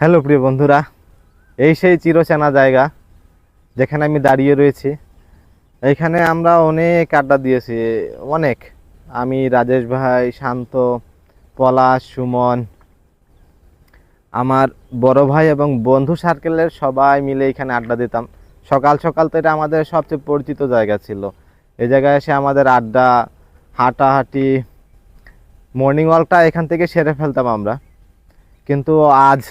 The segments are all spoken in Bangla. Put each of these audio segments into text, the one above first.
হ্যালো প্রিয় বন্ধুরা, এই সেই চিরচেনা জায়গা যেখানে আমি দাঁড়িয়ে রয়েছি। এইখানে আমরা অনেক আড্ডা দিয়েছি, অনেক। আমি রাজেশ ভাই, শান্ত, পলাশ, সুমন, আমার বড় ভাই এবং বন্ধু সার্কেলের সবাই মিলে এখানে আড্ডা দিতাম। সকাল সকাল তো এটা আমাদের সবচেয়ে পরিচিত জায়গা ছিল। এই জায়গায় এসে আমাদের আড্ডা, হাঁটাহাঁটি মর্নিং ওয়াকটা এখান থেকে সেরে ফেলতাম আমরা। কিন্তু আজ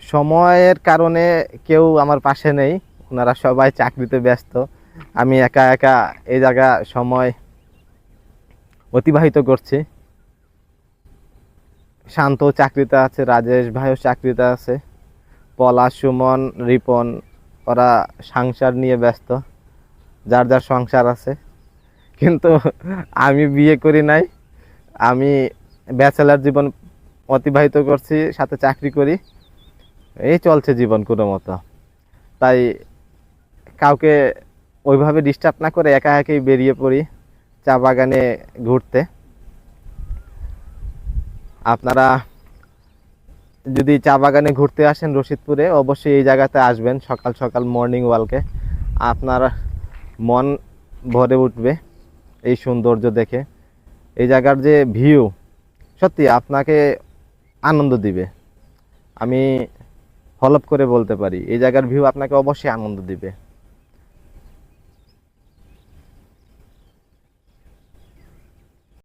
সময়ের কারণে কেউ আমার পাশে নেই। ওনারা সবাই চাকরিতে ব্যস্ত। আমি একা একা এই জায়গা সময় অতিবাহিত করছি। শান্ত চাকরিতে আছে, রাজেশ ভাইও চাকরিতে আছে। পলাশ সুমন, রিপন, ওরা সংসার নিয়ে ব্যস্ত। যার যার সংসার আছে। কিন্তু আমি বিয়ে করি নাই। আমি ব্যাচেলার জীবন অতিবাহিত করছি, সাথে চাকরি করি। এই চলছে জীবন কোনো মতো। তাই কাউকে ওইভাবে ডিস্টার্ব না করে একা একাই বেরিয়ে পড়ি চা বাগানে ঘুরতে। আপনারা যদি চা বাগানে ঘুরতে আসেন রশিদপুরে, অবশ্যই এই জায়গাতে আসবেন সকাল সকাল মর্নিং ওয়ালকে আপনার মন ভরে উঠবে এই সৌন্দর্য দেখে। এই জায়গার যে ভিউ সত্যি আপনাকে আনন্দ দিবে। আমি হলপ করে বলতে পারি। এই জায়গার ভিউ আপনাকে অবশ্যই আনন্দ দিবে।